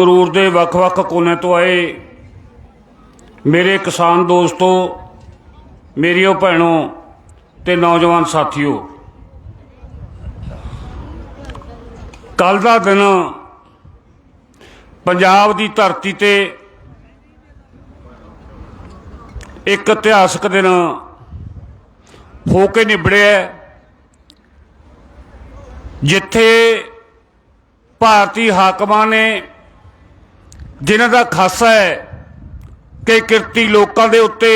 ਸੰਗਰੂਰ ਦੇ ਵੱਖ-ਵੱਖ ਕੋਨੇ ਤੋਂ ਆਏ। ਮੇਰੇ ਕਿਸਾਨ ਦੋਸਤੋ, ਮੇਰੀਓ ਭੈਣੋ ਤੇ ਨੌਜਵਾਨ ਸਾਥੀਓ ਕੱਲ ਦਾ ਦਿਨ ਪੰਜਾਬ ਦੀ ਧਰਤੀ ਤੇ ਇੱਕ ਇਤਿਹਾਸਕ ਦਿਨ ਹੋ ਕੇ ਨਿਬੜਿਆ ਜਿੱਥੇ ਭਾਰਤੀ ਹਾਕਮਾਂ ਨੇ ਜਿਨ੍ਹਾਂ ਦਾ ਖਾਸਾ ਹੈ ਕਿ ਕਿਰਤੀ ਲੋਕਾਂ ਦੇ ਉੱਤੇ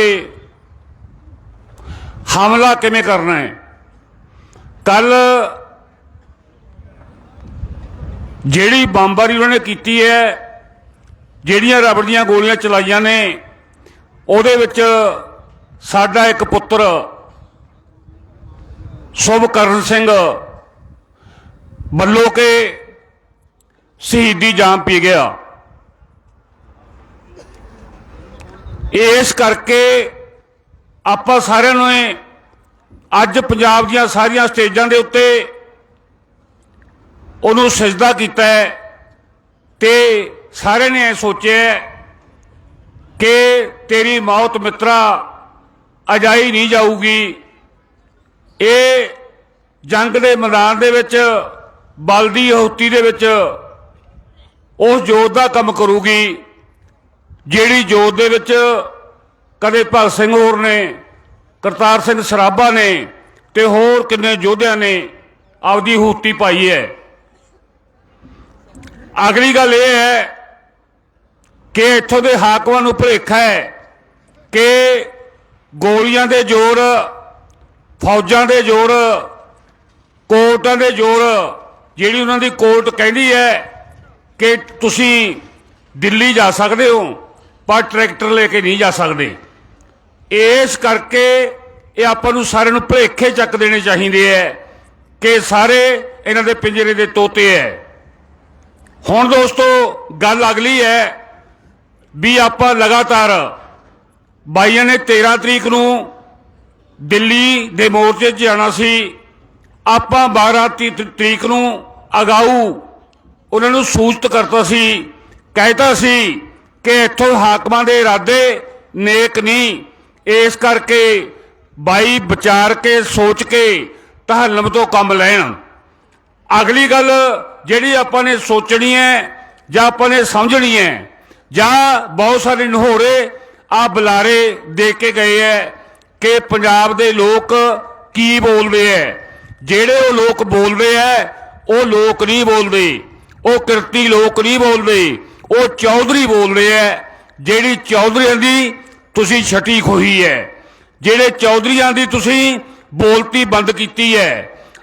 ਹਮਲਾ ਕਿਵੇਂ ਕਰਨਾ ਹੈ? ਕੱਲ ਜਿਹੜੀ ਬੰਬਾਰੀ ਉਹਨਾਂ ਨੇ ਕੀਤੀ ਹੈ, ਜਿਹੜੀਆਂ ਰਬੜ ਦੀਆਂ ਗੋਲੀਆਂ ਚਲਾਈਆਂ ਨੇ, ਉਹਦੇ ਵਿੱਚ ਸਾਡਾ ਇੱਕ ਪੁੱਤਰ ਸੁਭਕਰਨ ਸਿੰਘ ਵੱਲੋਂ ਕੇ ਸ਼ਹੀਦੀ ਜਾਮ ਪੀ ਗਿਆ। ਇਸ ਕਰਕੇ ਆਪਾਂ ਸਾਰਿਆਂ ਨੂੰ ਅੱਜ ਪੰਜਾਬ ਦੀਆਂ ਸਾਰੀਆਂ ਸਟੇਜਾਂ ਦੇ ਉੱਤੇ ਉਹਨੂੰ ਸਜਦਾ ਕੀਤਾ ਹੈ ਤੇ ਸਾਰਿਆਂ ਨੇ ਇਹ ਸੋਚਿਆ ਕਿ ਤੇਰੀ ਮੌਤ ਮਿੱਤਰਾ ਅਜਾਈ ਨਹੀਂ ਜਾਊਗੀ। ਇਹ ਜੰਗ ਦੇ ਮੈਦਾਨ ਦੇ ਵਿੱਚ, ਬਲਦੀ ਹਉਤੀ ਦੇ ਵਿੱਚ ਉਸ ਜੋਤ ਦਾ ਕੰਮ ਕਰੂਗੀ। ਜਿਹੜੀ ਜੋਤ ਦੇ ਵਿੱਚ ਕਦੇ ਭਗਤ ਸਿੰਘ ਹੋਰ ਨੇ, ਕਰਤਾਰ ਸਿੰਘ ਸਰਾਭਾ ਨੇ ਤੇ ਹੋਰ ਕਿੰਨੇ ਯੋਧਿਆਂ ਨੇ ਆਪਦੀ ਹੂਤੀ ਪਾਈ ਹੈ। ਅਗਲੀ ਗੱਲ ਇਹ ਹੈ ਕਿ ਇੱਥੋਂ ਦੇ ਹਾਕਮਾਂ ਨੂੰ ਭੁਲੇਖਾ ਹੈ ਕਿ ਗੋਲੀਆਂ ਦੇ ਜ਼ੋਰ, ਫੌਜਾਂ ਦੇ ਜ਼ੋਰ, ਕੋਰਟਾਂ ਦੇ ਜ਼ੋਰ, ਜਿਹੜੀ ਉਹਨਾਂ ਦੀ ਕੋਰਟ ਕਹਿੰਦੀ ਹੈ ਕਿ ਤੁਸੀਂ ਦਿੱਲੀ ਜਾ ਸਕਦੇ ਹੋ। ਪਰ ਟਰੈਕਟਰ ਲੈ ਕੇ ਨਹੀਂ ਜਾ ਸਕਦੇ। ਇਸ ਕਰਕੇ ਇਹ ਆਪਾਂ ਨੂੰ ਸਾਰਿਆਂ ਨੂੰ ਭਲੇਖੇ ਚੱਕ ਦੇਣੇ ਚਾਹੀਦੇ ਐ ਕਿ ਸਾਰੇ ਇਹਨਾਂ ਦੇ ਪਿੰਜਰੇ ਦੇ ਤੋਤੇ ਐ। ਹੁਣ ਦੋਸਤੋ, ਗੱਲ ਅਗਲੀ ਹੈ ਵੀ ਆਪਾਂ ਲਗਾਤਾਰ ਬਾਈਆਂ ਨੇ 13 ਤਰੀਕ ਨੂੰ ਦਿੱਲੀ ਦੇ ਮੋਰਚੇ 'ਚ ਜਾਣਾ ਸੀ। ਆਪਾਂ 12 ਤੀ- ਤਰੀਕ ਨੂੰ ਅਗਾਊ ਉਹਨਾਂ ਨੂੰ ਸੂਚਿਤ ਕਰਤਾ ਸੀ, ਕਹਿਤਾ ਸੀ ਕਿ ਇੱਥੋਂ ਹਾਕਮਾਂ ਦੇ ਇਰਾਦੇ ਨੇਕ ਨਹੀਂ ਇਸ ਕਰਕੇ ਬਾਈ ਵਿਚਾਰ ਕੇ, ਸੋਚ ਕੇ ਤਹਲਮ ਤੋਂ ਕੰਮ ਲੈਣ। ਅਗਲੀ ਗੱਲ ਜਿਹੜੀ ਆਪਾਂ ਨੇ ਸੋਚਣੀ ਹੈ ਜਾਂ ਆਪਾਂ ਨੇ ਸਮਝਣੀ ਹੈ, ਜਾਂ ਬਹੁਤ ਸਾਰੇ ਨਹੋਰੇ ਆ ਬੁਲਾਰੇ ਦੇ ਕੇ ਗਏ ਹੈ ਕਿ ਪੰਜਾਬ ਦੇ ਲੋਕ ਕੀ ਬੋਲਦੇ ਹੈ। ਜਿਹੜੇ ਉਹ ਲੋਕ ਬੋਲਦੇ ਹੈ, ਉਹ ਲੋਕ ਨਹੀਂ ਬੋਲਦੇ। ਉਹ ਕਿਰਤੀ ਲੋਕ ਨਹੀਂ ਬੋਲਦੇ। ਉਹ ਚੌਧਰੀ ਬੋਲਦੇ ਹੈ ਜਿਹੜੀ ਚੌਧਰੀਆਂ ਦੀ ਤੁਸੀਂ ਛਟੀ ਖੋਹੀ ਹੈ ਜਿਹੜੇ ਚੌਧਰੀਆਂ ਦੀ ਤੁਸੀਂ ਬੋਲਤੀ ਬੰਦ ਕੀਤੀ ਹੈ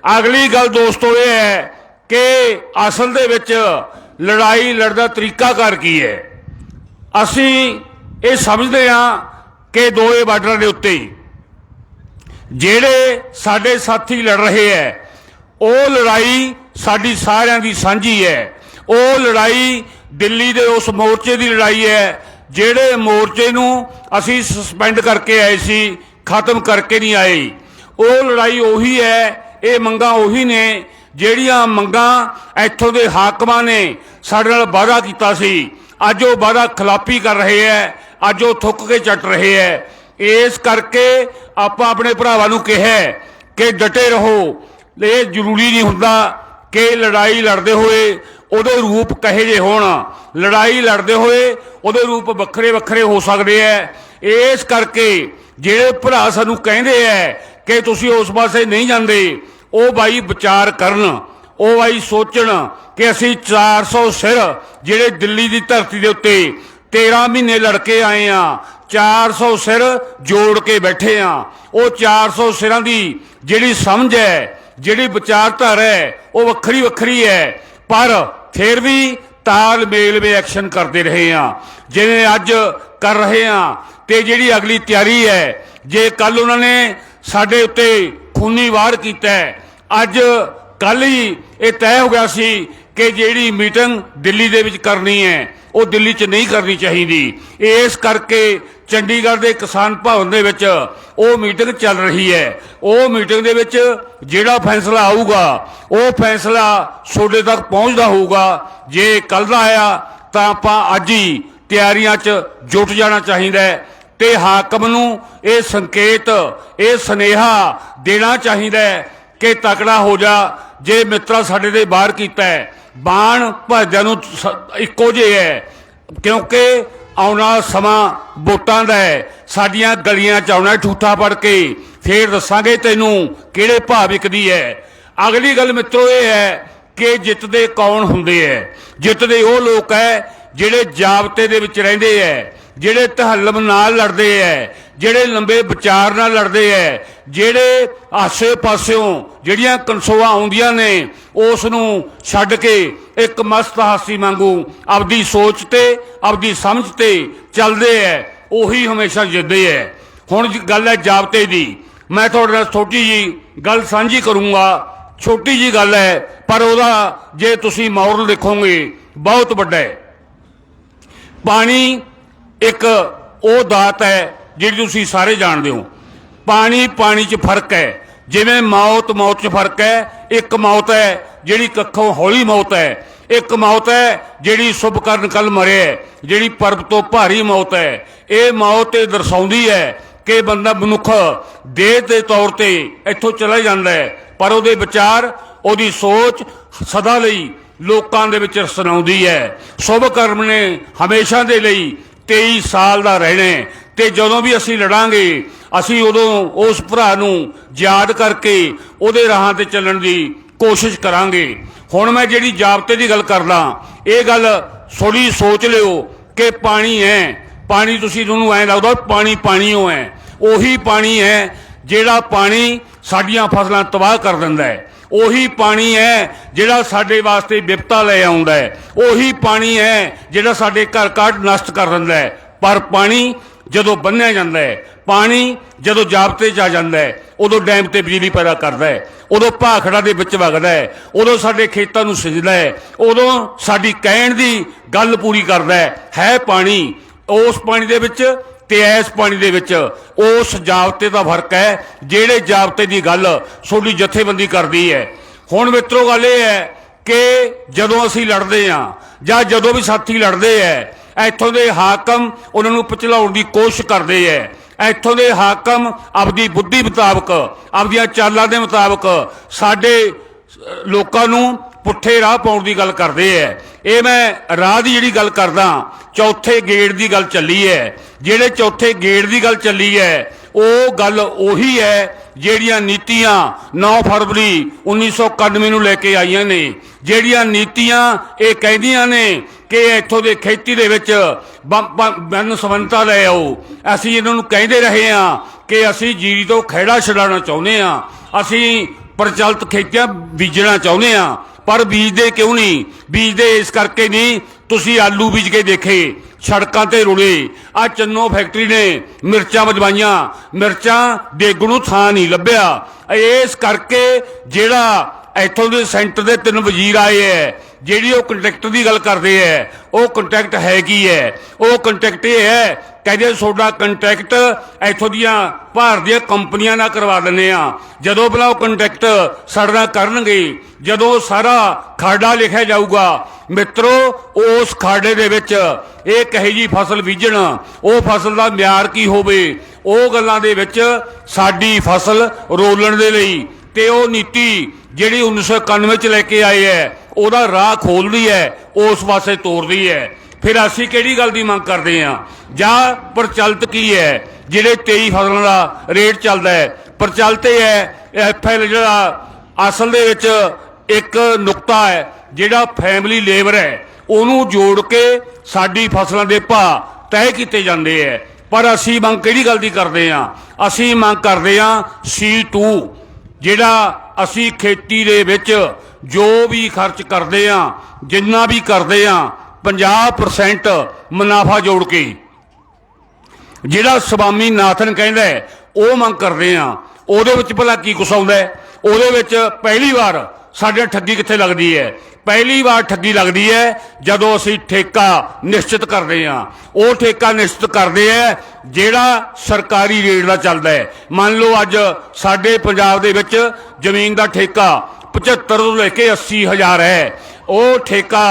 ਅਗਲੀ ਗੱਲ ਦੋਸਤੋ ਇਹ ਹੈ ਕਿ ਅਸਲ ਦੇ ਵਿੱਚ ਲੜਾਈ ਲੜਦਾ ਤਰੀਕਾ ਕਰ ਕੀ ਹੈ ਅਸੀਂ ਇਹ ਸਮਝਦੇ ਹਾਂ ਕਿ ਦੋਏ ਬਾਰਡਰਾਂ ਦੇ ਉੱਤੇ ਜਿਹੜੇ ਸਾਡੇ ਸਾਥੀ ਲੜ ਰਹੇ ਹੈ ਉਹ ਲੜਾਈ ਸਾਡੀ ਸਾਰਿਆਂ ਦੀ ਸਾਂਝੀ ਹੈ ਉਹ ਲੜਾਈ ਦਿੱਲੀ ਦੇ ਉਸ ਮੋਰਚੇ ਦੀ ਲੜਾਈ ਹੈ, ਜਿਹੜੇ ਮੋਰਚੇ ਨੂੰ ਅਸੀਂ ਸਸਪੈਂਡ ਕਰਕੇ ਆਏ ਸੀ, ਖਤਮ ਕਰਕੇ ਨਹੀਂ ਆਏ। ਉਹ ਲੜਾਈ ਉਹੀ ਹੈ, ਇਹ ਮੰਗਾਂ ਉਹੀ ਨੇ, ਜਿਹੜੀਆਂ ਮੰਗਾਂ ਇੱਥੋਂ ਦੇ ਹਾਕਮਾਂ ਨੇ ਸਾਡੇ ਨਾਲ ਵਾਅਦਾ ਕੀਤਾ ਸੀ। ਅੱਜ ਉਹ ਵਾਅਦਾ ਖਿਲਾਫੀ ਕਰ ਰਹੇ ਹੈ, ਅੱਜ ਉਹ ਥੁੱਕ ਕੇ ਚੱਟ ਰਹੇ ਹੈ। ਇਸ ਕਰਕੇ ਆਪਾਂ ਆਪਣੇ ਭਰਾਵਾਂ ਨੂੰ ਕਿਹਾ ਕਿ ਡਟੇ ਰਹੋ। ਇਹ ਜ਼ਰੂਰੀ ਨਹੀਂ ਹੁੰਦਾ ਕਿ ਲੜਾਈ ਲੜਦੇ ਹੋਏ ਉਹਦੇ ਰੂਪ ਕਹੇ ਜੇ ਹੋਣ, ਲੜਾਈ ਲੜਦੇ ਹੋਏ ਉਹਦੇ ਰੂਪ ਵੱਖਰੇ ਵੱਖਰੇ ਹੋ ਸਕਦੇ ਐ। ਇਸ ਕਰਕੇ ਜਿਹੜੇ ਭਰਾ ਸਾਨੂੰ ਕਹਿੰਦੇ ਐ ਕਿ ਤੁਸੀਂ ਉਸ ਪਾਸੇ ਨਹੀਂ ਜਾਂਦੇ, ਉਹ ਬਾਈ ਵਿਚਾਰ ਕਰਨ, ਉਹ ਬਾਈ ਸੋਚਣ ਕਿ ਅਸੀਂ 400 ਸਿਰ ਜਿਹੜੇ ਦਿੱਲੀ ਦੀ ਧਰਤੀ ਦੇ ਉੱਤੇ 13 ਮਹੀਨੇ ਲੜ ਕੇ ਆਏ ਆ 400 ਸਿਰ ਜੋੜ ਕੇ ਬੈਠੇ ਆ। ਉਹ 400 ਸਿਰਾਂ ਦੀ ਜਿਹੜੀ ਸਮਝ ਹੈ ਜਿਹੜੀ ਵਿਚਾਰਧਾਰਾ ਹੈ ਉਹ ਵੱਖਰੀ ਵੱਖਰੀ ਹੈ ਪਰ ਫਿਰ ਵੀ ਤਾਲਮੇਲ ਵਿੱਚ ਐਕਸ਼ਨ ਕਰਦੇ ਰਹੇ ਆ ਜਿਵੇਂ ਅੱਜ ਕਰ ਰਹੇ ਆ ਤੇ ਜਿਹੜੀ ਅਗਲੀ ਤਿਆਰੀ ਹੈ, ਜੇ ਕੱਲ ਉਹਨਾਂ ਨੇ ਸਾਡੇ ਉੱਤੇ ਖੂਨੀ ਵਾਰ ਕੀਤਾ ਅੱਜ ਕੱਲ ਹੀ ਇਹ ਤੈਅ ਹੋ ਗਿਆ ਸੀ ਕਿ ਜਿਹੜੀ ਮੀਟਿੰਗ ਦਿੱਲੀ ਦੇ ਵਿੱਚ ਕਰਨੀ ਹੈ, ਉਹ ਦਿੱਲੀ 'ਚ ਨਹੀਂ ਕਰਨੀ ਚਾਹੀਦੀ। ਇਸ ਕਰਕੇ ਚੰਡੀਗੜ੍ਹ ਦੇ ਕਿਸਾਨ ਭਵਨ ਦੇ ਵਿੱਚ ਉਹ ਮੀਟਿੰਗ ਚੱਲ ਰਹੀ ਹੈ। ਉਹ ਮੀਟਿੰਗ ਦੇ ਵਿੱਚ ਜਿਹੜਾ ਫੈਸਲਾ ਆਊਗਾ, ਉਹ ਫੈਸਲਾ ਤੁਹਾਡੇ ਤੱਕ ਪਹੁੰਚਦਾ ਹੋਊਗਾ। ਜੇ ਕੱਲ ਦਾ ਆਇਆ, ਤਾਂ ਆਪਾਂ ਅੱਜ ਹੀ ਤਿਆਰੀਆਂ 'ਚ ਜੁਟ ਜਾਣਾ ਚਾਹੀਦਾ ਹੈ ਤੇ ਹਾਕਮ ਨੂੰ ਇਹ ਸੰਕੇਤ, ਇਹ ਸਨੇਹਾ ਦੇਣਾ ਚਾਹੀਦਾ ਹੈ ਕਿ ਤਕੜਾ ਹੋ ਜਾ। ਜੇ ਮਿੱਤਰਾ ਸਾਡੇ ਦੇ ਬਾਹਰ ਕੀਤਾ ਹੈ ਬਾਣ ਭਾਜਿਆਂ ਨੂੰ ਇੱਕੋ ਜਿਹੇ ਹੈ। ਕਿਉਂਕਿ ਆਉਣਾ ਸਮਾਂ ਵੋਟਾਂ ਦਾ ਹੈ। ਸਾਡੀਆਂ ਗਲੀਆਂ ਚ ਆਉਣਾ, ਠੂਠਾ ਪੜ ਕੇ ਫੇਰ ਦੱਸਾਂਗੇ ਤੈਨੂੰ ਕਿਹੜੇ ਭਾਵਿਕ ਦੀ ਹੈ। ਅਗਲੀ ਗੱਲ ਮਿੱਤਰੋ ਇਹ ਹੈ ਕਿ ਜਿੱਤਦੇ ਕੌਣ ਹੁੰਦੇ ਐ ਜਿੱਤਦੇ ਉਹ ਲੋਕ ਹੈ ਜਿਹੜੇ ਜਾਬਤੇ ਦੇ ਵਿੱਚ ਰਹਿੰਦੇ ਐ ਜਿਹੜੇ ਤਹੱਲਮ ਨਾਲ ਲੜਦੇ ਐ ਜਿਹੜੇ ਲੰਬੇ ਵਿਚਾਰ ਨਾਲ ਲੜਦੇ ਐ, ਜਿਹੜੇ ਆਸੇ ਪਾਸਿਓਂ ਜਿਹੜੀਆਂ ਕਨਸੋਆਂ ਆਉਂਦੀਆਂ ਨੇ, ਉਸ ਨੂੰ ਛੱਡ ਕੇ ਇੱਕ ਮਸਤ ਹਾਸੀ ਵਾਂਗੂ ਆਪਦੀ ਸੋਚ ਤੇ, ਆਪਦੀ ਸਮਝ ਤੇ ਚੱਲਦੇ ਐ, ਉਹੀ ਹਮੇਸ਼ਾ ਜਿੱਤਦੇ ਐ। ਹੁਣ ਗੱਲ ਹੈ ਜਾਬਤੇ ਦੀ। ਮੈਂ ਤੁਹਾਡੇ ਨਾਲ ਛੋਟੀ ਜੀ ਗੱਲ ਸਾਂਝੀ ਕਰੂੰਗਾ। ਛੋਟੀ ਜੀ ਗੱਲ ਹੈ ਪਰ ਉਹਦਾ ਜੇ ਤੁਸੀਂ ਮੋਰਲ ਦੇਖੋਗੇ, ਬਹੁਤ ਵੱਡਾ ਹੈ ਪਾਣੀ ਇੱਕ ਉਹ ਦਾਤ ਹੈ ਜਿਹੜੀ ਤੁਸੀਂ ਸਾਰੇ ਜਾਣਦੇ ਹੋ। ਪਾਣੀ ਪਾਣੀ 'ਚ ਫ਼ਰਕ ਹੈ। ਜਿਵੇਂ ਮੌਤ ਮੌਤ 'ਚ ਫ਼ਰਕ ਹੈ। ਇੱਕ ਮੌਤ ਹੈ ਜਿਹੜੀ ਕੱਖੋਂ ਹੌਲੀ ਮੌਤ ਹੈ। ਇੱਕ ਮੌਤ ਹੈ ਜਿਹੜੀ ਸ਼ੁਭਕਰਨ ਕੱਲ ਮਰੇ ਹੈ, ਜਿਹੜੀ ਪਰਬ ਤੋਂ ਭਾਰੀ ਮੌਤ ਹੈ। ਇਹ ਮੌਤ ਇਹ ਦਰਸਾਉਂਦੀ ਹੈ ਕਿ ਬੰਦਾ ਮਨੁੱਖ ਦੇਹ ਦੇ ਤੌਰ ਤੇ ਇੱਥੋਂ ਚਲਾ ਜਾਂਦਾ ਹੈ, ਪਰ ਉਹਦੇ ਵਿਚਾਰ, ਉਹਦੀ ਸੋਚ ਸਦਾ ਲਈ ਲੋਕਾਂ ਦੇ ਵਿੱਚ ਸੁਣਾਉਂਦੀ ਹੈ। ਸ਼ੁਭ ਕਰਮ ਨੇ ਹਮੇਸ਼ਾ ਦੇ ਲਈ 23 ਸਾਲ ਦਾ ਰਹਿਣਾ ਤੇ ਜਦੋਂ ਵੀ ਅਸੀਂ ਲੜਾਂਗੇ, ਅਸੀਂ ਉਦੋਂ ਉਸ ਭਰਾ ਨੂੰ ਯਾਦ ਕਰਕੇ ਉਹਦੇ ਰਾਹਾਂ ਤੇ ਚੱਲਣ ਦੀ ਕੋਸ਼ਿਸ਼ ਕਰਾਂਗੇ। ਹੁਣ ਮੈਂ ਜਿਹੜੀ ਜਾਬਤੇ ਦੀ ਗੱਲ ਕਰਦਾ, ਇਹ ਗੱਲ ਥੋੜੀ ਸੋਚ ਲਿਓ ਕਿ ਪਾਣੀ ਹੈ। ਪਾਣੀ ਤੁਸੀਂ ਤੁਹਾਨੂੰ ਐਂ ਲੱਗਦਾ ਪਾਣੀ ਪਾਣੀ ਹੋ ਹੈ। ਉਹੀ ਪਾਣੀ ਹੈ ਜਿਹੜਾ ਪਾਣੀ ਸਾਡੀਆਂ ਫਸਲਾਂ ਤਬਾਹ ਕਰ ਦਿੰਦਾ ਹੈ। ਉਹੀ ਪਾਣੀ ਹੈ ਜਿਹੜਾ ਸਾਡੇ ਵਾਸਤੇ ਵਿਪਤਾ ਲੈ ਆਉਂਦਾ ਹੈ। ਉਹੀ ਪਾਣੀ ਹੈ ਜਿਹੜਾ ਸਾਡੇ ਘਰ ਕਾਟ ਨਸ਼ਟ ਕਰ ਦਿੰਦਾ ਹੈ। ਪਰ ਪਾਣੀ ਜਦੋਂ ਬੰਨਿਆ ਜਾਂਦਾ ਹੈ, ਪਾਣੀ ਜਦੋਂ ਜਾਬਤੇ 'ਚ ਆ ਜਾਂਦਾ ਹੈ, ਉਦੋਂ ਡੈਮ ਤੇ ਬਿਜਲੀ ਪੈਦਾ ਕਰਦਾ ਹੈ, ਉਦੋਂ ਭਾਖੜਾ ਦੇ ਵਿੱਚ ਵਗਦਾ ਹੈ, ਉਦੋਂ ਸਾਡੇ ਖੇਤਾਂ ਨੂੰ ਸਿਜਦਾ ਹੈ, ਉਦੋਂ ਸਾਡੀ ਕਹਿਣ ਦੀ ਗੱਲ ਪੂਰੀ ਕਰਦਾ ਹੈ ਹੈ ਪਾਣੀ, ਉਸ ਪਾਣੀ ਦੇ ਵਿੱਚ ਤੇ ਇਸ ਪਾਣੀ ਦੇ ਵਿੱਚ, ਉਸ ਜਾਬਤੇ ਦਾ ਫ਼ਰਕ ਹੈ, ਜਿਹੜੇ ਜਾਬਤੇ ਦੀ ਗੱਲ ਤੁਹਾਡੀ ਜਥੇਬੰਦੀ ਕਰਦੀ ਹੈ। ਹੁਣ ਮਿੱਤਰੋ, ਗੱਲ ਇਹ ਹੈ ਕਿ ਜਦੋਂ ਅਸੀਂ ਲੜਦੇ ਹਾਂ ਜਾਂ ਜਦੋਂ ਵੀ ਸਾਥੀ ਲੜਦੇ ਹੈ ਇੱਥੋਂ ਦੇ ਹਾਕਮ ਉਹਨਾਂ ਨੂੰ ਪਚਲਾਉਣ ਦੀ ਕੋਸ਼ਿਸ਼ ਕਰਦੇ ਹੈ ਇੱਥੋਂ ਦੇ ਹਾਕਮ ਆਪਦੀ ਬੁੱਧੀ ਮੁਤਾਬਕ, ਆਪਦੀਆਂ ਚਾਲਾਂ ਦੇ ਮੁਤਾਬਕ ਸਾਡੇ ਲੋਕਾਂ ਨੂੰ ਪੁੱਠੇ ਰਾਹ ਪਾਉਣ ਦੀ ਗੱਲ ਕਰਦੇ ਐ। ਇਹ ਮੈਂ ਰਾਹ ਦੀ ਜਿਹੜੀ ਗੱਲ ਕਰਦਾ, ਚੌਥੇ ਗੇੜ ਦੀ ਗੱਲ ਚੱਲੀ ਐ। ਜਿਹੜੇ ਚੌਥੇ ਗੇੜ ਦੀ ਗੱਲ ਚੱਲੀ ਐ, ਉਹ ਗੱਲ ਉਹੀ ਹੈ ਜਿਹੜੀਆਂ ਨੀਤੀਆਂ 9 ਫਰਵਰੀ 1991 ਨੂੰ ਲੈ ਕੇ ਆਈਆਂ ਨੇ। ਜਿਹੜੀਆਂ ਨੀਤੀਆਂ ਇਹ ਕਹਿੰਦੀਆਂ ਨੇ ਕਿ ਇੱਥੋਂ ਦੇ ਖੇਤੀ ਦੇ ਵਿੱਚ ਬਨ ਸਵੰਤਾ ਲੈ ਆਓ। ਅਸੀਂ ਇਹਨਾਂ ਨੂੰ ਕਹਿੰਦੇ ਰਹੇ ਹਾਂ ਕਿ ਅਸੀਂ ਜੀਰੀ ਤੋਂ ਖਹਿੜਾ ਛਡਾਉਣਾ ਚਾਹੁੰਦੇ ਹਾਂ। ਅਸੀਂ ਪ੍ਰਚਲਿਤ ਖੇਤੀਆਂ ਬੀਜਣਾ ਚਾਹੁੰਦੇ ਆ ਪਰ ਬੀਜਦੇ ਕਿਉਂ ਨਹੀਂ? ਬੀਜਦੇ ਇਸ ਕਰਕੇ ਨਹੀਂ, ਤੁਸੀਂ ਆਲੂ ਬੀਜ ਕੇ ਦੇਖੇ, ਸੜਕਾਂ ਤੇ ਰੁਲੇ। ਆ ਚੰਨੋ ਫੈਕਟਰੀ ਨੇ ਮਿਰਚਾਂ ਵਜਵਾਈਆਂ ਮਿਰਚਾਂ ਡੇਗੂ ਨੂੰ ਥਾਂ ਨਹੀਂ ਲੱਭਿਆ। ਇਸ ਕਰਕੇ ਜਿਹੜਾ ਇੱਥੋਂ ਦੇ ਸੈਂਟਰ ਦੇ ਤਿੰਨ ਵਜ਼ੀਰ ਆਏ ਐ ਜਿਹੜੀ ਉਹ ਕੰਟਰੈਕਟ ਦੀ ਗੱਲ ਕਰਦੇ ਐ, ਉਹ ਕੰਟਰੈਕਟ ਹੈ ਕੀ ਹੈ ਉਹ ਕੰਟਰੈਕਟ ਇਹ ਹੈ, ਕਹਿੰਦੇ ਤੁਹਾਡਾ ਕੰਟੈਕਟ ਇੱਥੋਂ ਦੀਆਂ ਭਾਰਤ ਦੀਆਂ ਕੰਪਨੀਆਂ ਨਾਲ ਕਰਵਾ ਦਿੰਦੇ ਆ। ਜਦੋਂ ਬਲਾ ਉਹ ਕੰਟੈਕਟ ਸਾਡੇ ਨਾਲ ਕਰਨਗੇ, ਜਦੋਂ ਸਾਰਾ ਖਾਡਾ ਲਿਖਿਆ ਜਾਊਗਾ। ਮਿੱਤਰੋ, ਉਸ ਖਾਡੇ ਦੇ ਵਿੱਚ ਇਹ ਕਹੇ ਜੀ ਫਸਲ ਬੀਜਣ, ਉਹ ਫਸਲ ਦਾ ਮਿਆਰ ਕੀ ਹੋਵੇ, ਉਹ ਗੱਲਾਂ ਦੇ ਵਿੱਚ ਸਾਡੀ ਫਸਲ ਰੋਲਣ ਦੇ ਲਈ ਤੇ ਉਹ ਨੀਤੀ ਜਿਹੜੀ 1991 ਚ ਲੈ ਕੇ ਆਏ ਹੈ ਉਹਦਾ ਰਾਹ ਖੋਲਦੀ ਹੈ, ਉਸ ਪਾਸੇ ਤੋਰਦੀ ਹੈ। ਫਿਰ ਅਸੀਂ ਕਿਹੜੀ ਗੱਲ ਦੀ ਮੰਗ ਕਰਦੇ ਹਾਂ? ਜਾਂ ਪ੍ਰਚਲਿਤ ਕੀ ਹੈ? ਜਿਹੜੇ 23 ਫਸਲਾਂ ਦਾ ਰੇਟ ਚੱਲਦਾ ਹੈ। ਪ੍ਰਚਲਿਤ ਇਹ ਹੈ ਐਫਐਲ ਜਿਹੜਾ ਅਸਲ ਦੇ ਵਿੱਚ ਇੱਕ ਨੁਕਤਾ ਹੈ, ਜਿਹੜਾ ਫੈਮਿਲੀ ਲੇਬਰ ਹੈ, ਉਹਨੂੰ ਜੋੜ ਕੇ ਸਾਡੀ ਫਸਲਾਂ ਦੇ ਭਾਅ ਤੈਅ ਕੀਤੇ ਜਾਂਦੇ ਹੈ। ਪਰ ਅਸੀਂ ਮੰਗ ਕਿਹੜੀ ਗੱਲ ਦੀ ਕਰਦੇ ਹਾਂ? ਅਸੀਂ ਮੰਗ ਕਰਦੇ ਹਾਂ C2 ਜਿਹੜਾ ਅਸੀਂ ਖੇਤੀ ਦੇ ਵਿੱਚ ਜੋ ਵੀ ਖਰਚ ਕਰਦੇ ਆ, ਜਿੰਨਾ ਵੀ ਕਰਦੇ ਆ 50% ਮੁਨਾਫਾ ਜੋੜ ਕੇ। ਜਿਹੜਾ ਸਵਾਮੀ ਨਾਥਨ ਕਹਿੰਦਾ ਉਹ ਮੰਗ ਕਰਦੇ ਆ। ਉਹਦੇ ਵਿੱਚ ਭਲਾ ਕੀ ਕੁਛ ਆਉਂਦਾ ਉਹਦੇ ਵਿੱਚ ਪਹਿਲੀ ਵਾਰ ਸਾਡੇ ਠੱਗੀ ਕਿੱਥੇ ਲੱਗਦੀ ਹੈ? ਪਹਿਲੀ ਵਾਰ ਠੱਗੀ ਲੱਗਦੀ ਹੈ, ਜਦੋਂ ਅਸੀਂ ਠੇਕਾ ਨਿਸ਼ਚਿਤ ਕਰਦੇ ਆ ਉਹ ਠੇਕਾ ਨਿਸ਼ਚਿਤ ਕਰਦੇ ਆ ਜਿਹੜਾ ਸਰਕਾਰੀ ਰੇਟ ਦਾ ਚੱਲਦਾ ਹੈ। ਮੰਨ ਲਓ ਅੱਜ ਸਾਡੇ ਪੰਜਾਬ ਦੇ ਵਿੱਚ ਜ਼ਮੀਨ ਦਾ ਠੇਕਾ 75 ਤੋਂ ਲੈ ਕੇ 80 ਹਜ਼ਾਰ ਹੈ। ਉਹ ਠੇਕਾ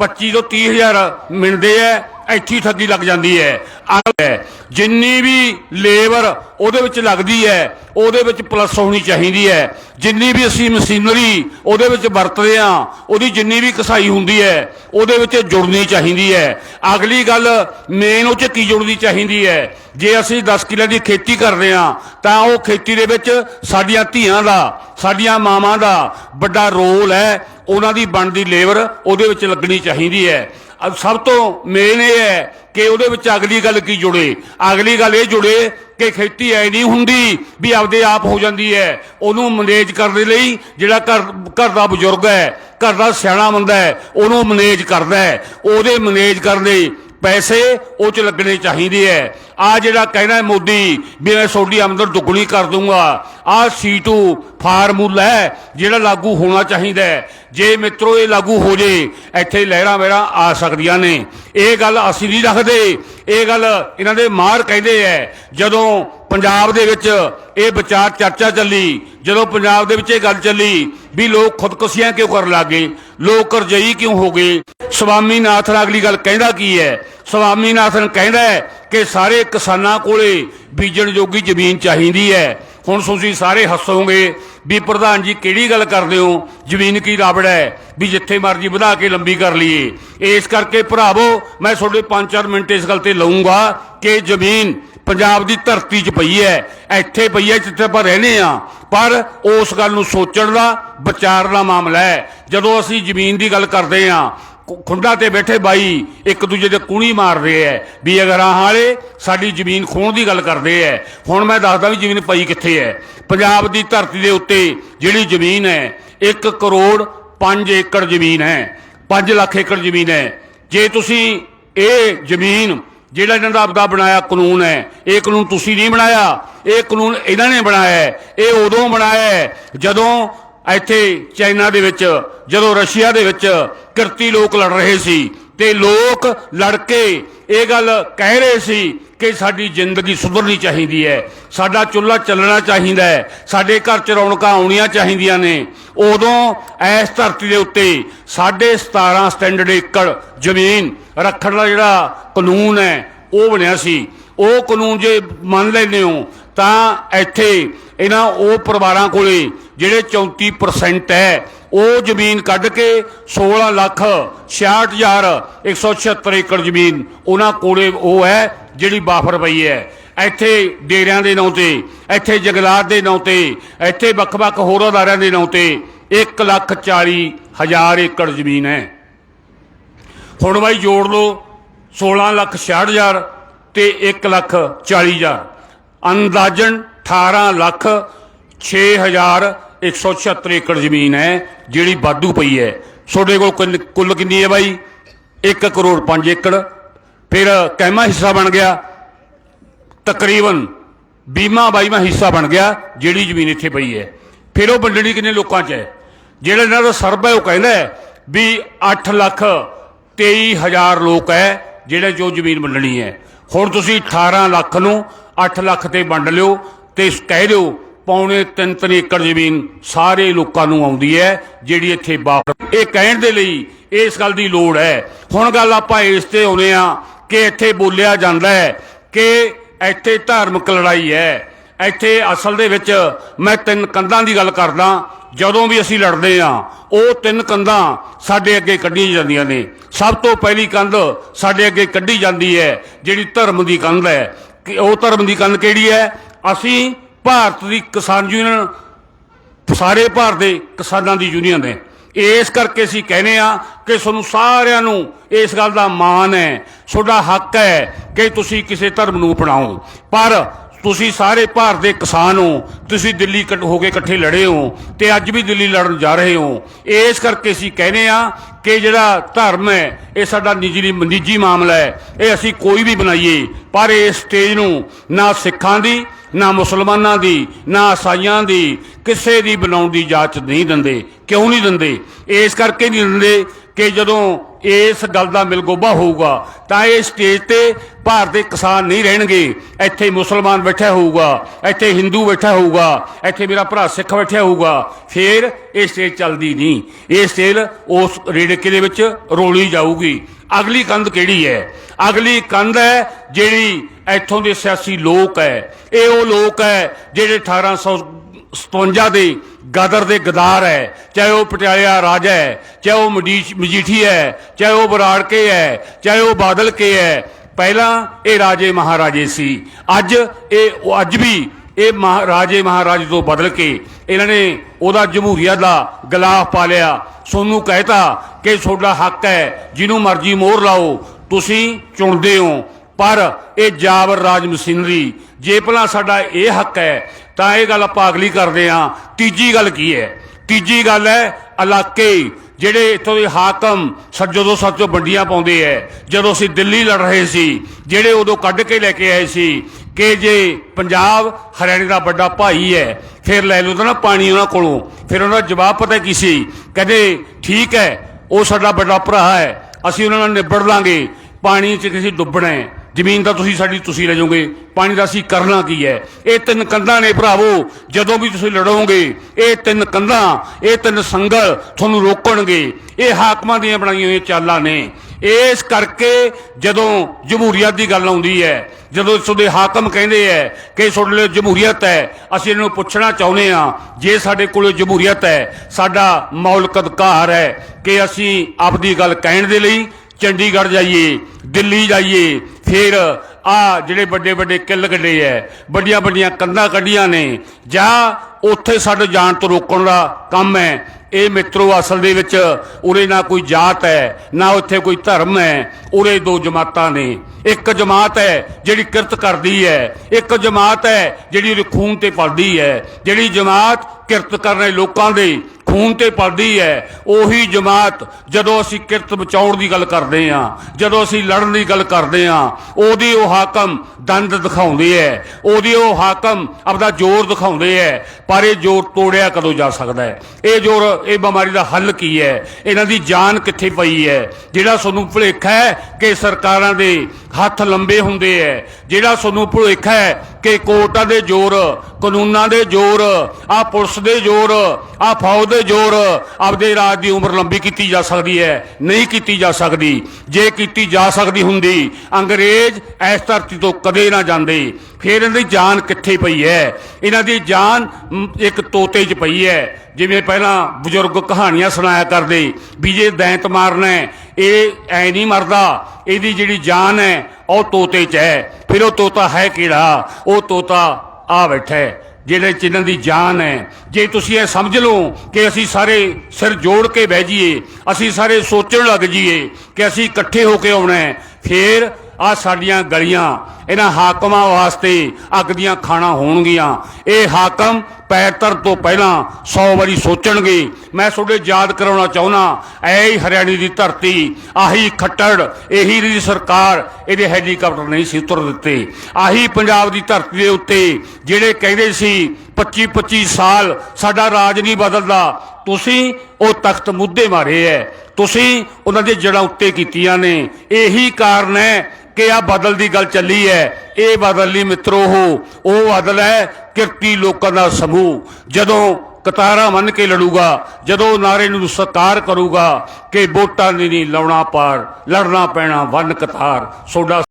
25 ਤੋਂ 30 ਹਜ਼ਾਰ ਮਿਲਦੇ ਹੈ ਇੱਥੇ ਠੱਗੀ ਲੱਗ ਜਾਂਦੀ ਹੈ। ਅਗਲ ਜਿੰਨੀ ਵੀ ਲੇਬਰ ਉਹਦੇ ਵਿੱਚ ਲੱਗਦੀ ਹੈ, ਉਹਦੇ ਵਿੱਚ ਪਲੱਸ ਹੋਣੀ ਚਾਹੀਦੀ ਹੈ। ਜਿੰਨੀ ਵੀ ਅਸੀਂ ਮਸ਼ੀਨਰੀ ਉਹਦੇ ਵਿੱਚ ਵਰਤਦੇ ਆ ਉਹਦੀ ਜਿੰਨੀ ਵੀ ਕਸਾਈ ਹੁੰਦੀ ਹੈ, ਉਹਦੇ ਵਿੱਚ ਜੁੜਨੀ ਚਾਹੀਦੀ ਹੈ। ਅਗਲੀ ਗੱਲ ਮੇਨ ਉਹ ਚ ਕੀ ਜੁੜਨੀ ਚਾਹੀਦੀ ਹੈ। ਜੇ ਅਸੀਂ 10 ਕਿੱਲੇ ਦੀ ਖੇਤੀ ਕਰਦੇ ਆ ਤਾਂ ਉਹ ਖੇਤੀ ਦੇ ਵਿੱਚ ਸਾਡੀਆਂ ਧੀਆਂ ਦਾ, ਸਾਡੀਆਂ ਮਾਵਾਂ ਦਾ ਵੱਡਾ ਰੋਲ ਹੈ। ਉਹਨਾਂ ਦੀ ਬਣਦੀ ਲੇਬਰ ਉਹਦੇ ਵਿੱਚ ਲੱਗਣੀ ਚਾਹੀਦੀ ਹੈ। ਸਭ ਤੋਂ ਮੇਨ ਇਹ ਹੈ ਕਿ ਉਹਦੇ ਵਿੱਚ ਅਗਲੀ ਗੱਲ ਕੀ ਜੁੜੇ? ਅਗਲੀ ਗੱਲ ਇਹ ਜੁੜੇ ਕਿ ਖੇਤੀ ਐ ਨਹੀਂ ਹੁੰਦੀ ਵੀ ਆਪਦੇ ਆਪ ਹੋ ਜਾਂਦੀ ਹੈ ਉਹਨੂੰ ਮੈਨੇਜ ਕਰਨ ਦੇ ਲਈ ਜਿਹੜਾ ਘਰ ਘਰ ਦਾ ਬਜ਼ੁਰਗ ਹੈ ਘਰ ਦਾ ਸਿਆਣਾ ਬੰਦਾ ਹੈ ਉਹਨੂੰ ਮੈਨੇਜ ਕਰਦਾ ਹੈ ਉਹਦੇ ਮੈਨੇਜ ਕਰਨ ਲਈ ਪੈਸੇ ਉਹ ਚ ਲੱਗਣੇ ਚਾਹੀਦੇ ਐ। ਆ ਜਿਹੜਾ ਕਹਿਣਾ ਮੋਦੀ, ਵੀ ਮੈਂ ਤੁਹਾਡੀ ਆਮਦਨ ਦੁੱਗਣੀ ਕਰ ਦੂੰਗਾ ਆ ਸੀਟੂ ਫਾਰਮੂਲਾ ਹੈ ਜਿਹੜਾ ਲਾਗੂ ਹੋਣਾ ਚਾਹੀਦਾ ਜੇ ਮਿੱਤਰੋ, ਇਹ ਲਾਗੂ ਹੋ ਜੇ, ਇੱਥੇ ਲਹਿਰਾਂ ਵਹਿਰਾਂ ਆ ਸਕਦੀਆਂ ਨੇ। ਇਹ ਗੱਲ ਅਸੀਂ ਨਹੀਂ ਰੱਖਦੇ। ਇਹ ਗੱਲ ਇਹਨਾਂ ਦੇ ਮਾਰ ਕਹਿੰਦੇ ਐ। ਜਦੋਂ ਪੰਜਾਬ ਦੇ ਵਿੱਚ ਇਹ ਵਿਚਾਰ ਚਰਚਾ ਚੱਲੀ, ਜਦੋਂ ਪੰਜਾਬ ਦੇ ਵਿੱਚ ਇਹ ਗੱਲ ਚੱਲੀ ਵੀ ਲੋਕ ਖੁਦਕੁਸ਼ੀਆਂ ਕਿਉਂ ਕਰਨ ਲੱਗੇ ਲੋਕ ਕਰਜਈ ਕਿਉਂ ਹੋ ਗਏ? ਸਵਾਮੀਨਾਥਨ ਅਗਲੀ ਗੱਲ ਕਹਿੰਦਾ ਕੀ ਹੈ ਸਵਾਮੀਨਾਥਨ ਕਹਿੰਦਾ ਕਿ ਸਾਰੇ ਕਿਸਾਨਾਂ ਕੋਲੇ ਬੀਜਣ ਜੋਗੀ ਜ਼ਮੀਨ ਚਾਹੀਦੀ ਹੈ। ਹੁਣ ਤੁਸੀਂ ਸਾਰੇ ਹੱਸੋਗੇ ਵੀ ਪ੍ਰਧਾਨ ਜੀ ਕਿਹੜੀ ਗੱਲ ਕਰਦੇ ਹੋ? ਜ਼ਮੀਨ ਕੀ ਰਾਬੜ ਹੈ? ਵੀ ਜਿੱਥੇ ਮਰਜ਼ੀ ਵਧਾ ਕੇ ਲੰਬੀ ਕਰ ਲਈਏ। ਇਸ ਕਰਕੇ ਭਰਾਵੋ, ਮੈਂ ਤੁਹਾਡੇ 5-4 ਮਿੰਟ ਇਸ ਗੱਲ ਤੇ ਲਵਾਂਗਾ ਕਿ ਜ਼ਮੀਨ ਪੰਜਾਬ ਦੀ ਧਰਤੀ 'ਚ ਪਈ ਹੈ। ਇੱਥੇ ਪਈ ਹੈ ਜਿੱਥੇ ਆਪਾਂ ਰਹਿੰਦੇ ਆ ਪਰ ਉਸ ਗੱਲ ਨੂੰ ਸੋਚਣ ਦਾ, ਵਿਚਾਰ ਦਾ ਮਾਮਲਾ ਹੈ। ਜਦੋਂ ਅਸੀਂ ਜ਼ਮੀਨ ਦੀ ਗੱਲ ਕਰਦੇ ਆ ਖੁੰਡਾ ਤੇ ਬੈਠੇ ਬਾਈ, ਇੱਕ ਦੂਜੇ ਦੇ ਕੂਣੀ ਮਾਰਦੇ ਐ। ਵੀ ਅਗਰ ਵਾਲੇ ਸਾਡੀ ਜ਼ਮੀਨ ਖੋਣ ਦੀ ਗੱਲ ਕਰਦੇ ਐ, ਹੁਣ ਮੈਂ ਦੱਸਦਾ ਵੀ ਜ਼ਮੀਨ ਪਈ ਕਿੱਥੇ ਐ। ਪੰਜਾਬ ਦੀ ਧਰਤੀ ਦੇ ਉੱਤੇ ਜਿਹੜੀ ਜ਼ਮੀਨ ਹੈ 1 ਕਰੋੜ 5 ਏਕੜ ਜ਼ਮੀਨ ਹੈ 5 ਲੱਖ ਏਕੜ ਜ਼ਮੀਨ ਹੈ ਜੇ ਤੁਸੀਂ ਇਹ ਜ਼ਮੀਨ ਜਿਹੜਾ ਇਹਨਾਂ ਦਾ ਆਪਦਾ ਬਣਾਇਆ ਕਾਨੂੰਨ ਹੈ ਇਹ ਕਾਨੂੰਨ ਤੁਸੀਂ ਨਹੀਂ ਬਣਾਇਆ, ਇਹ ਕਾਨੂੰਨ ਇਹਨਾਂ ਨੇ ਬਣਾਇਆ ਇਹ ਉਦੋਂ ਬਣਾਇਆ ਜਦੋਂ ਇੱਥੇ ਚਾਈਨਾ ਦੇ ਵਿੱਚ, ਜਦੋਂ ਰਸ਼ੀਆ ਦੇ ਵਿੱਚ ਕਿਰਤੀ ਲੋਕ ਲੜ ਰਹੇ ਸੀ ਤੇ ਲੋਕ ਲੜ ਕੇ ਇਹ ਗੱਲ ਕਹਿ ਰਹੇ ਸੀ ਕਿ ਸਾਡੀ ਜ਼ਿੰਦਗੀ ਸੁਧਰਨੀ ਚਾਹੀਦੀ ਹੈ, ਸਾਡਾ ਚੁੱਲ੍ਹਾ ਚੱਲਣਾ ਚਾਹੀਦਾ ਹੈ, ਸਾਡੇ ਘਰ 'ਚ ਰੌਣਕਾਂ ਆਉਣੀਆਂ ਚਾਹੀਦੀਆਂ ਨੇ। ਉਦੋਂ ਇਸ ਧਰਤੀ ਦੇ ਉੱਤੇ 17.5 ਸਟੈਂਡਰਡ ਏਕੜ ਜ਼ਮੀਨ ਰੱਖਣ ਦਾ ਜਿਹੜਾ ਕਾਨੂੰਨ ਹੈ, ਉਹ ਬਣਿਆ ਸੀ। ਉਹ ਕਾਨੂੰਨ ਜੇ ਮੰਨ ਲੈਂਦੇ ਹੋ ਤਾਂ ਇੱਥੇ ਇਹਨਾਂ ਉਹ ਪਰਿਵਾਰਾਂ ਕੋਲੇ ਜਿਹੜੇ 34% ਹੈ, ਉਹ ਜ਼ਮੀਨ ਕੱਢ ਕੇ 16 ਲੱਖ 66176 ਏਕੜ ਜ਼ਮੀਨ ਉਹਨਾਂ ਕੋਲੇ ਉਹ ਹੈ, ਜਿਹੜੀ ਬਾਫਰ ਪਈ ਹੈ। ਇੱਥੇ ਡੇਰਿਆਂ ਦੇ ਨਾਂ ਤੇ, ਇੱਥੇ ਜੰਗਲਾਤ ਦੇ ਨਾਂ ਤੇ, ਇੱਥੇ ਵੱਖ-ਵੱਖ ਹੋਰ ਅਦਾਰਿਆਂ ਦੇ ਨਾਂ ਤੇ 1 ਲੱਖ 40 ਹਜ਼ਾਰ ਏਕੜ ਜ਼ਮੀਨ ਹੈ। ਹੁਣ ਬਾਈ ਜੋੜ ਲਓ 16 ਲੱਖ 66 ਹਜ਼ਾਰ ਤੇ 1 ਲੱਖ 40 ਹਜ਼ਾਰ। ਅੰਦਾਜ਼ਨ 18 ਲੱਖ 6 ਹਜ਼ਾਰ 176 ਏਕੜ ਜ਼ਮੀਨ ਹੈ, ਜਿਹੜੀ ਵਾਧੂ ਪਈ ਹੈ। ਤੁਹਾਡੇ ਕੋਲ ਕੁੱਲ- ਕਿੰਨੀ ਹੈ ਬਾਈ? 1 ਕਰੋੜ 5 ਏਕੜ। ਫਿਰ ਕਹਿਮਾ ਹਿੱਸਾ ਬਣ ਗਿਆ। ਤਕਰੀਬਨ ਬੀਮਾ ਬਾਈਮਾ ਹਿੱਸਾ ਬਣ ਗਿਆ, ਜਿਹੜੀ ਜ਼ਮੀਨ ਇੱਥੇ ਪਈ ਹੈ। ਫਿਰ ਉਹ ਵੰਡਣੀ ਕਿੰਨੇ ਲੋਕਾਂ 'ਚ ਹੈ? ਜਿਹੜਾ ਇਹਨਾਂ ਦਾ ਸਰਬ ਹੈ, ਉਹ ਕਹਿੰਦਾ ਵੀ 8 ਲੱਖ 23 ਹਜ਼ਾਰ ਲੋਕ ਹੈ, ਜਿਹੜੇ ਜੋ ਜ਼ਮੀਨ ਵੰਡਣੀ ਹੈ। ਹੁਣ ਤੁਸੀਂ 18 ਲੱਖ ਨੂੰ 8 ਲੱਖ ਤੇ ਵੰਡ ਲਿਓ ਤੇ ਕਹਿ ਦਿਓ ਪੌਣੇ 3 ਏਕੜ ਜ਼ਮੀਨ ਸਾਰੇ ਲੋਕਾਂ ਨੂੰ ਆਉਂਦੀ ਹੈ, ਜਿਹੜੀ ਇੱਥੇ ਬਾਹਰ ਇਹ ਕਹਿਣ ਦੇ ਲਈ ਇਸ ਗੱਲ ਦੀ ਲੋੜ ਹੈ। ਹੁਣ ਗੱਲ ਆਪਾਂ ਇਸ ਤੇ ਆਉਨੇ ਆ ਕਿ ਇੱਥੇ ਬੋਲਿਆ ਜਾਂਦਾ ਹੈ ਕਿ ਇੱਥੇ ਧਾਰਮਿਕ ਲੜਾਈ ਹੈ। ਇੱਥੇ ਅਸਲ ਦੇ ਵਿੱਚ ਮੈਂ ਤਿੰਨ ਕੰਧਾਂ ਦੀ ਗੱਲ ਕਰਦਾ, ਜਦੋਂ ਵੀ ਅਸੀਂ ਲੜਦੇ ਆ ਉਹ ਤਿੰਨ ਕੰਧਾਂ ਸਾਡੇ ਅੱਗੇ ਕੱਢੀਆਂ ਜਾਂਦੀਆਂ ਨੇ। ਸਭ ਤੋਂ ਪਹਿਲੀ ਕੰਧ ਸਾਡੇ ਅੱਗੇ ਕੱਢੀ ਜਾਂਦੀ ਹੈ, ਜਿਹੜੀ ਧਰਮ ਦੀ ਕੰਧ ਹੈ। ਕਿ ਉਹ ਧਰਮ ਦੀ ਕੰਧ ਕਿਹੜੀ ਹੈ? ਅਸੀਂ ਭਾਰਤ ਦੀ ਕਿਸਾਨ ਯੂਨੀਅਨ, ਸਾਰੇ ਭਾਰਤ ਦੇ ਕਿਸਾਨਾਂ ਦੀ ਯੂਨੀਅਨ ਹੈ। ਇਸ ਕਰਕੇ ਅਸੀਂ ਕਹਿੰਦੇ ਆ ਕਿ ਤੁਹਾਨੂੰ ਸਾਰਿਆਂ ਨੂੰ ਇਸ ਗੱਲ ਦਾ ਮਾਣ ਹੈ। ਤੁਹਾਡਾ ਹੱਕ ਹੈ ਕਿ ਤੁਸੀਂ ਕਿਸੇ ਧਰਮ ਨੂੰ ਅਪਣਾਓ। ਪਰ ਤੁਸੀਂ ਸਾਰੇ ਭਾਰਤ ਦੇ ਕਿਸਾਨ ਹੋ, ਤੁਸੀਂ ਦਿੱਲੀ ਇਕੱਠ- ਹੋ ਕੇ ਇਕੱਠੇ ਲੜੇ ਹੋ ਤੇ ਅੱਜ ਵੀ ਦਿੱਲੀ ਲੜਨ ਜਾ ਰਹੇ ਹੋ। ਇਸ ਕਰਕੇ ਅਸੀਂ ਕਹਿੰਦੇ ਆ ਕਿ ਜਿਹੜਾ ਧਰਮ ਹੈ, ਇਹ ਸਾਡਾ ਨਿੱਜੀ ਨਿੱਜੀ ਮਾਮਲਾ ਹੈ। ਇਹ ਅਸੀਂ ਕੋਈ ਵੀ ਬਣਾਈਏ, ਪਰ ਇਸ ਸਟੇਜ ਨੂੰ ਨਾ ਸਿੱਖਾਂ ਦੀ, ਨਾ ਮੁਸਲਮਾਨਾਂ ਦੀ, ਨਾ ਈਸਾਈਆਂ ਦੀ, ਕਿਸੇ ਦੀ ਬਣਾਉਣ ਦੀ ਜਾਚ ਨਹੀਂ ਦਿੰਦੇ। ਕਿਉਂ ਨਹੀਂ ਦਿੰਦੇ? ਇਸ ਕਰਕੇ ਨਹੀਂ ਦਿੰਦੇ ਕਿ ਜਦੋਂ ਇਸ ਗੱਲ ਦਾ ਮਿਲਗੋਬਾ ਹੋਊਗਾ, ਤਾਂ ਇਹ ਸਟੇਜ ਤੇ ਭਾਰਤ ਦੇ ਕਿਸਾਨ ਨਹੀਂ ਰਹਿਣਗੇ। ਇੱਥੇ ਮੁਸਲਮਾਨ ਬੈਠਾ ਹੋਊਗਾ, ਇੱਥੇ ਹਿੰਦੂ ਬੈਠਾ ਹੋਊਗਾ, ਇੱਥੇ ਮੇਰਾ ਭਰਾ ਸਿੱਖ ਬੈਠਾ ਹੋਊਗਾ। ਫੇਰ ਇਹ ਸਟੇਜ ਚੱਲਦੀ ਨਹੀਂ। ਇਹ ਸਟੇਜ ਉਸ ਰੇੜਕੇ ਦੇ ਵਿੱਚ ਰੋਲੀ ਜਾਊਗੀ। ਅਗਲੀ ਕੰਧ ਕਿਹੜੀ ਹੈ? ਅਗਲੀ ਕੰਧ ਹੈ ਜਿਹੜੀ ਇੱਥੋਂ ਦੇ ਸਿਆਸੀ ਲੋਕ ਹੈ। ਇਹ ਉਹ ਲੋਕ ਹੈ ਜਿਹੜੇ 1857 ਦੇ ਗਦਰ ਦੇ ਗਦਾਰ ਹੈ। ਚਾਹੇ ਉਹ ਪਟਿਆਲਾ ਰਾਜਾ ਹੈ, ਚਾਹੇ ਉਹ ਮਜੀਠ, ਮਜੀਠੀ ਹੈ, ਚਾਹੇ ਉਹ ਬਰਾੜ ਕੇ ਹੈ, ਚਾਹੇ ਉਹ ਬਾਦਲ ਕੇ ਹੈ। ਪਹਿਲਾਂ ਇਹ ਰਾਜੇ ਮਹਾਰਾਜੇ ਸੀ। ਅੱਜ ਇਹ, ਅੱਜ ਵੀ ਇਹ ਰਾਜੇ ਮਹਾਰਾਜੇ ਤੋਂ ਬਦਲ ਕੇ ਇਹਨਾਂ ਨੇ ਉਹਦਾ ਜਮਹੂਰੀਅਤ ਦਾ ਗਲਾਫ ਪਾ ਲਿਆ। ਸੋਨੂੰ ਕਹਿਤਾ ਕਿ ਤੁਹਾਡਾ ਹੱਕ ਹੈ, ਜਿਹਨੂੰ ਮਰਜ਼ੀ ਮੋਹਰ ਲਾਓ, ਤੁਸੀਂ ਚੁਣਦੇ ਹੋ। ਪਰ ਇਹ ਜਾਬਰ ਰਾਜ ਮਸ਼ੀਨਰੀ, ਜੇ ਭਲਾ ਸਾਡਾ ਇਹ ਹੱਕ ਹੈ ਤਾਂ ਇਹ ਗੱਲ ਆਪਾਂ ਅਗਲੀ ਕਰਦੇ ਹਾਂ। ਤੀਜੀ ਗੱਲ ਕੀ ਹੈ? ਤੀਜੀ ਗੱਲ ਹੈ ਇਲਾਕੇ। ਜਿਹੜੇ ਇੱਥੋਂ ਦੇ ਹਾਕਮ ਸੱਜੋ ਸੱਚੋ ਵੰਡੀਆਂ ਪਾਉਂਦੇ ਐ ਜਦੋਂ ਅਸੀਂ ਦਿੱਲੀ ਲੜ ਰਹੇ ਸੀ, ਜਿਹੜੇ ਉਦੋਂ ਕੱਢ ਕੇ ਲੈ ਕੇ ਆਏ ਸੀ ਕਿ ਜੇ ਪੰਜਾਬ ਹਰਿਆਣੇ ਦਾ ਵੱਡਾ ਭਾਈ ਹੈ, ਫਿਰ ਲੈ ਲਓ ਨਾ ਪਾਣੀ ਉਹਨਾਂ ਕੋਲੋਂ। ਫਿਰ ਉਹਨਾਂ ਦਾ ਜਵਾਬ ਪਤਾ ਕੀ ਸੀ? ਕਹਿੰਦੇ, ਠੀਕ ਹੈ, ਉਹ ਸਾਡਾ ਵੱਡਾ ਭਰਾ ਹੈ, ਅਸੀਂ ਉਹਨਾਂ ਨਾਲ ਨਿਬੜ ਲਾਂਗੇ। ਪਾਣੀ 'ਚ ਕਿਸੇ ਡੁੱਬਣਾ ਹੈ। ਜ਼ਮੀਨ ਤਾਂ ਤੁਸੀਂ ਸਾਡੀ ਤੁਸੀਂ ਲੈ ਜਾਓਗੇ, ਪਾਣੀ ਦਾ ਅਸੀਂ ਕਰਨਾ ਕੀ ਹੈ? ਇਹ ਤਿੰਨ ਕੰਧਾਂ ਨੇ ਭਰਾਵੋ, ਜਦੋਂ ਵੀ ਤੁਸੀਂ ਲੜੋਗੇ, ਇਹ ਤਿੰਨ ਕੰਧਾਂ, ਇਹ ਤਿੰਨ ਸੰਗਲ ਤੁਹਾਨੂੰ ਰੋਕਣਗੇ। ਇਹ ਹਾਕਮਾਂ ਦੀਆਂ ਬਣਾਈਆਂ ਹੋਈਆਂ ਚਾਲਾਂ ਨੇ। ਇਸ ਕਰਕੇ ਜਦੋਂ ਜਮਹੂਰੀਅਤ ਦੀ ਗੱਲ ਆਉਂਦੀ ਹੈ, ਜਦੋਂ ਇਸ ਦੇ ਹਾਕਮ ਕਹਿੰਦੇ ਐ ਕਿ ਤੁਹਾਡੇ ਲਈ ਜਮਹੂਰੀਅਤ ਹੈ, ਅਸੀਂ ਇਹਨਾਂ ਨੂੰ ਪੁੱਛਣਾ ਚਾਹੁੰਦੇ ਆ ਜੇ ਸਾਡੇ ਕੋਲ ਜਮਹੂਰੀਅਤ ਹੈ, ਸਾਡਾ ਮੌਲਿਕ ਅਧਿਕਾਰ ਹੈ ਕਿ ਅਸੀਂ ਆਪਦੀ ਗੱਲ ਕਹਿਣ ਦੇ ਲਈ ਚੰਡੀਗੜ੍ਹ ਜਾਈਏ, ਦਿੱਲੀ ਜਾਈਏ, ਫਿਰ ਆ ਜਿਹੜੇ ਵੱਡੇ ਵੱਡੇ ਕਿੱਲ ਕੱਢੇ ਐ, ਵੱਡੀਆਂ ਵੱਡੀਆਂ ਕੰਧਾਂ ਕੱਢੀਆਂ ਨੇ, ਜਾਂ ਉੱਥੇ ਸਾਡੇ ਜਾਣ ਤੋਂ ਰੋਕਣ ਦਾ ਕੰਮ ਹੈ ਇਹ ਮਿੱਤਰੋ ਅਸਲ ਦੇ ਵਿੱਚ ਉਰੇ ਨਾ ਕੋਈ ਜਾਤ ਹੈ ਨਾ ਉੱਥੇ ਕੋਈ ਧਰਮ ਹੈ ਉਰੇ ਦੋ ਜਮਾਤਾਂ ਨੇ। ਇੱਕ ਜਮਾਤ ਹੈ ਜਿਹੜੀ ਕਿਰਤ ਕਰਦੀ ਹੈ, ਇੱਕ ਜਮਾਤ ਹੈ ਜਿਹੜੀ ਉਹਦੇ ਖੂਨ ਤੇ ਪਲਦੀ ਹੈ, ਜਿਹੜੀ ਜਮਾਤ ਕਿਰਤ ਕਰਨ ਵਾਲੇ ਲੋਕਾਂ ਦੇ ਖੂਨ ਤੇ ਪਲਦੀ ਹੈ, ਉਹੀ ਜਮਾਤ ਜਦੋਂ ਅਸੀਂ ਕਿਰਤ ਬਚਾਉਣ ਦੀ ਗੱਲ ਕਰਦੇ ਹਾਂ, ਜਦੋਂ ਅਸੀਂ ਲੜਨ ਦੀ ਗੱਲ ਕਰਦੇ ਹਾਂ, ਉਹਦੀ ਉਹ ਹਾਕਮ ਦੰਦ ਦਿਖਾਉਂਦੇ ਹੈ, ਉਹਦੀ ਉਹ ਹਾਕਮ ਆਪਦਾ ਜ਼ੋਰ ਦਿਖਾਉਂਦੇ ਹੈ, ਪਰ ਇਹ ਜ਼ੋਰ ਤੋੜਿਆ ਕਦੋਂ ਜਾ ਸਕਦਾ ਹੈ? ਇਹ ਜ਼ੋਰ, ਇਹ ਬਿਮਾਰੀ ਦਾ ਹੱਲ ਕੀ ਹੈ? ਇਹਨਾਂ ਦੀ ਜਾਨ ਕਿੱਥੇ ਪਈ ਹੈ? ਜਿਹੜਾ ਤੁਹਾਨੂੰ ਭੁਲੇਖਾ ਹੈ ਕਿ ਸਰਕਾਰਾਂ ਦੇ ਹੱਥ ਲੰਬੇ ਹੁੰਦੇ ਹੈ ਜਿਹੜਾ ਤੁਹਾਨੂੰ ਭੁਲੇਖਾ ਹੈ ਕਿ ਕੋਰਟਾਂ ਦੇ ਜ਼ੋਰ, ਕਾਨੂੰਨਾਂ ਦੇ ਜ਼ੋਰ ਆ ਪੁਲਿਸ ਦੇ ਜ਼ੋਰ ਆ ਫੌਜ ਦੇ ਜ਼ੋਰ, ਆਪਦੇ ਰਾਜ ਦੀ ਉਮਰ ਲੰਬੀ ਕੀਤੀ ਜਾ ਸਕਦੀ ਹੈ, ਨਹੀਂ ਕੀਤੀ ਜਾ ਸਕਦੀ। ਜੇ ਕੀਤੀ ਜਾ ਸਕਦੀ ਹੁੰਦੀ, ਅੰਗਰੇਜ਼ ਇਸ ਧਰਤੀ ਤੋਂ ਕਦੇ ਨਾ ਜਾਂਦੇ। ਫਿਰ ਇਹਨਾਂ ਦੀ ਜਾਨ ਕਿੱਥੇ ਪਈ ਹੈ? ਇਹਨਾਂ ਦੀ ਜਾਨ ਇੱਕ ਤੋਤੇ 'ਚ ਪਈ ਹੈ। ਜਿਵੇਂ ਪਹਿਲਾਂ ਬਜ਼ੁਰਗ ਕਹਾਣੀਆਂ ਸੁਣਾਇਆ ਕਰਦੇ, ਵੀ ਜੇ ਦੈਂਤ ਮਾਰਨਾ ਇਹ ਐ ਨਹੀਂ ਮਰਦਾ। ਇਹਦੀ ਜਿਹੜੀ ਜਾਨ ਹੈ ਉਹ ਤੋਤੇ 'ਚ ਹੈ। ਫਿਰ ਉਹ ਤੋਤਾ ਹੈ ਕਿਹੜਾ? ਉਹ ਤੋਤਾ ਆ ਬੈਠਾ ਹੈ, ਜਿਹੜੇ ਜਿਨ੍ਹਾਂ ਦੀ ਜਾਨ ਹੈ। ਜੇ ਤੁਸੀਂ ਇਹ ਸਮਝ ਲਓ ਕਿ ਅਸੀਂ ਸਾਰੇ ਸਿਰ ਜੋੜ ਕੇ ਬਹਿ ਜਾਈਏ, ਅਸੀਂ ਸਾਰੇ ਸੋਚਣ ਲੱਗ ਜਾਈਏ ਕਿ ਅਸੀਂ ਇਕੱਠੇ ਹੋ ਕੇ ਆਉਣਾ ਹੈ, ਫਿਰ ਆ ਸਾਡੀਆਂ ਗਲੀਆਂ, ਇਹਨਾਂ ਹਾਕਮਾਂ ਵਾਸਤੇ ਅੱਗ ਦੀਆਂ ਖਾਣਾ ਹੋਣਗੀਆਂ। ਇਹ ਹਾਕਮ ਪੈਰ ਧਰਨ ਤੋਂ ਪਹਿਲਾਂ 100 ਵਾਰੀ ਸੋਚਣਗੇ। ਮੈਂ ਤੁਹਾਡੇ ਯਾਦ ਕਰਾਉਣਾ ਚਾਹੁੰਦਾ ਐ ਹੀ ਹਰਿਆਣੇ ਦੀ ਧਰਤੀ, ਆਹੀ ਖੱਟੜ, ਇਹੀ ਦੀ ਸਰਕਾਰ, ਇਹਦੇ ਹੈਲੀਕਾਪਟਰ ਨਹੀਂ ਸੀ ਉਤਰ ਦਿੱਤੇ। ਆਹੀ ਪੰਜਾਬ ਦੀ ਧਰਤੀ ਦੇ ਉੱਤੇ ਜਿਹੜੇ ਕਹਿੰਦੇ ਸੀ 25 25 ਸਾਲ ਸਾਡਾ ਰਾਜ ਨਹੀਂ ਬਦਲਦਾ। ਤੁਸੀਂ ਉਹ ਤਖਤ ਮੁੱਦੇ ਮਾਰੇ ਐ। ਤੁਸੀਂ ਉਹਨਾਂ ਦੇ ਜੜਾਂ ਉੱਤੇ ਕੀਤੀਆਂ ਨੇ। ਇਹੀ ਕਾਰਨ ਹੈ ਕਿ ਆ ਬਦਲ ਦੀ ਗੱਲ ਚੱਲੀ ਹੈ ਇਹ ਬਦਲ ਨਹੀਂ ਮਿੱਤਰੋ ਉਹ। ਉਹ ਬਦਲ ਹੈ ਕਿਰਤੀ ਲੋਕਾਂ ਦਾ ਸਮੂਹ। ਜਦੋਂ ਕਤਾਰਾਂ ਮੰਨ ਕੇ ਲੜੂਗਾ, ਜਦੋਂ ਨਾਰੇ ਨੂੰ ਸਤਿਕਾਰ ਕਰੂਗਾ ਕਿ ਵੋਟਾਂ ਦੀ ਨਹੀਂ ਲਾਉਣਾ ਪਾਰ, ਲੜਨਾ ਪੈਣਾ ਵਨ ਕਤਾਰ। ਸੋਡਾ